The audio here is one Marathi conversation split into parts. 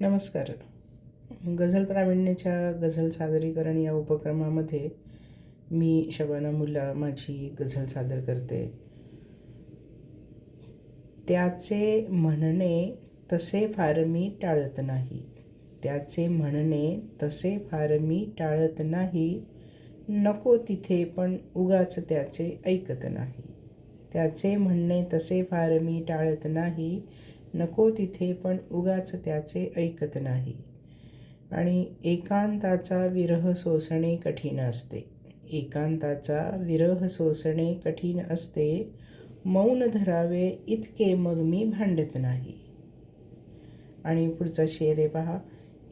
नमस्कार. गझल प्रावीण्यच्या गझल सादरीकरण या उपक्रमामध्ये मी शबाना मुला माझी गझल सादर करते. त्याचे म्हणणे तसे फार मी टाळत नाही. त्याचे म्हणणे तसे फार मी टाळत नाही. नको तिथे पण उगाच त्याचे ऐकत नाही. त्याचे म्हणणे तसे फार मी टाळत नाही. नको तिथे पण उगाच त्याचे ऐकत नाही. आणि एकांताचा विरह सोसणे कठीण असते. एकांताचा विरह सोसणे कठीण असते. मौन धरावे इतके मग मी भांडत नाही. आणि पुढचा शेर आहे पहा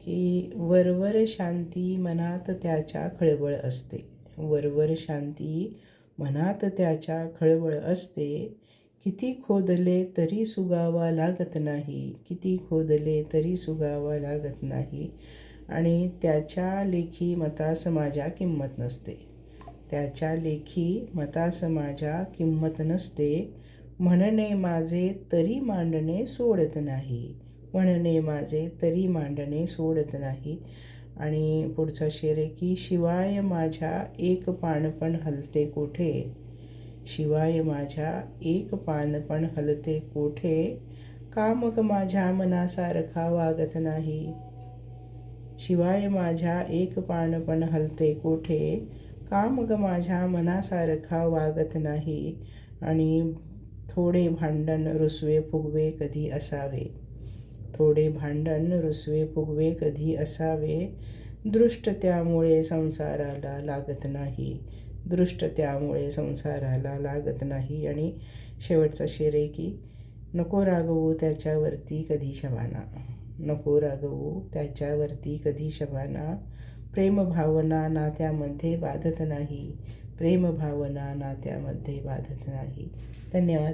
की वरवर शांती मनात त्याच्या खळबळ असते. वरवर शांती मनात त्याच्या खळबळ असते. किती खोदले तरी सुगावा लागत नाही. किती खोदले तरी सुगावा लागत नाही. आणि त्याच्या लेखी मतास माझ्या किंमत नसते. त्याच्या लेखी मतास माझ्या किंमत नसते. म्हणणे माझे तरी मांडणे सोडत नाही. म्हणणे माझे तरी मांडणे सोडत नाही. आणि पुढचा शेर आहे की शिवाय माझ्या एक पान पण हलते कोठे? शिवाय माझ्या एक पान पण हलते कोठे? का मग माझ्या मनासारखा वागत नाही? शिवाय माझ्या एक पान पण हलते कोठे? का मग माझ्या मनासारखा वागत नाही? आणि थोडे भांडण रुसवे फुगवे कधी असावे? थोडे भांडण रुसवे फुगवे कधी असावे? दृष्ट त्यामुळे संसाराला लागत नाही. दृष्ट त्यामुळे संसाराला लागत नाही. आणि शेवटचा शेर आहे की नको रागवू त्याच्यावरती कधी शबाना. नको रागवू त्याच्यावरती कधी शबाना. प्रेमभावना नात्यामध्ये बाधत नाही. प्रेमभावना नात्यामध्ये बाधत नाही. धन्यवाद.